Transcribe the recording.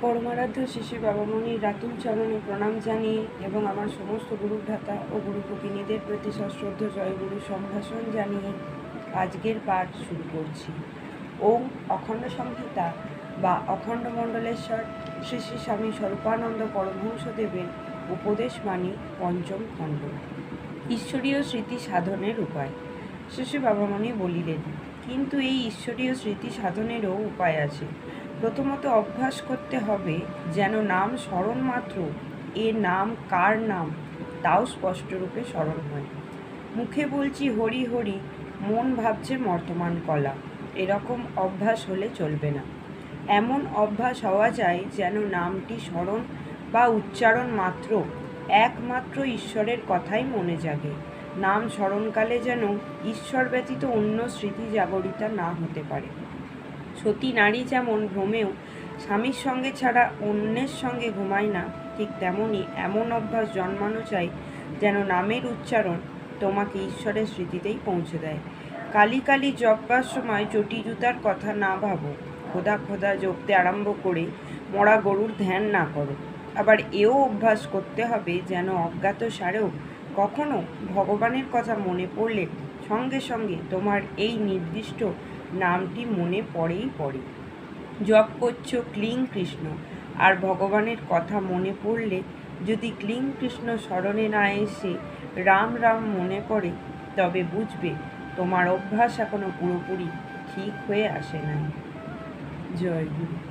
পরমারাধ্য শিশু বাবামণির রাতুল চরণে প্রণাম জানিয়ে এবং আমার সমস্ত গুরুভ্রাতা ও গুরুভগিনীদের প্রতি সশ্রদ্ধ জয়গুরু সম্ভাষণ জানিয়ে আজকের পাঠ শুরু করছি। ওম অখণ্ড সংহিতা বা অখণ্ড মণ্ডলেশ্বর শ্রী শ্রী স্বামী স্বরূপানন্দ পরমহংসদেবের উপদেশ মানি পঞ্চম খণ্ড। ঈশ্বরীয় স্মৃতি সাধনের উপায়। শিশু বাবামণি বলিলেন, কিন্তু এই ঈশ্বরীয় স্মৃতি সাধনেরও উপায় আছে। প্রথমত অভ্যাস করতে হবে যেন নাম স্মরণ মাত্র, এ নাম কার নাম, তাও স্পষ্টরূপে স্মরণ হয়। মুখে বলছি হরি হরি, মন ভাবছে বর্তমান কলা, এরকম অভ্যাস হলে চলবে না। এমন অভ্যাস হওয়া যায় যেন নামটি স্মরণ বা উচ্চারণ মাত্র, একমাত্র ঈশ্বরের কথাই মনে জাগে। নাম স্মরণকালে যেন ঈশ্বর ব্যতীত অন্য স্মৃতি জাগরিতা না হতে পারে। সতী নারী যেমন ভ্রমেও, স্বামীর সঙ্গে ছাড়া অন্যের সঙ্গে ঘুমায় না, ঠিক তেমনই এমন অভ্যাস জন্মানো চাই যেন নামের উচ্চারণ তোমাকে ঈশ্বরের স্মৃতিতেই পৌঁছে দেয়। কালি কালি জপবার সময় চটি জুতার কথা না ভাবো, খোদা খোদা জপতে আরম্ভ করে মরা গরুর ধ্যান না করো। আবার এও অভ্যাস করতে হবে যেন অজ্ঞাত সারেও কখনো ভগবানের কথা মনে পড়লে সঙ্গে সঙ্গে তোমার এই নির্দিষ্ট নামটি মনে পড়েই পড়ে। জপ করছ ক্লিং কৃষ্ণ, আর ভগবানের কথা মনে পড়লে যদি ক্লিং কৃষ্ণ স্মরণে না এসে রাম রাম মনে পড়ে তবে বুঝবে তোমার অভ্যাস এখনও পুরোপুরি ঠিক হয়ে আসে নাই। জয় গুরু।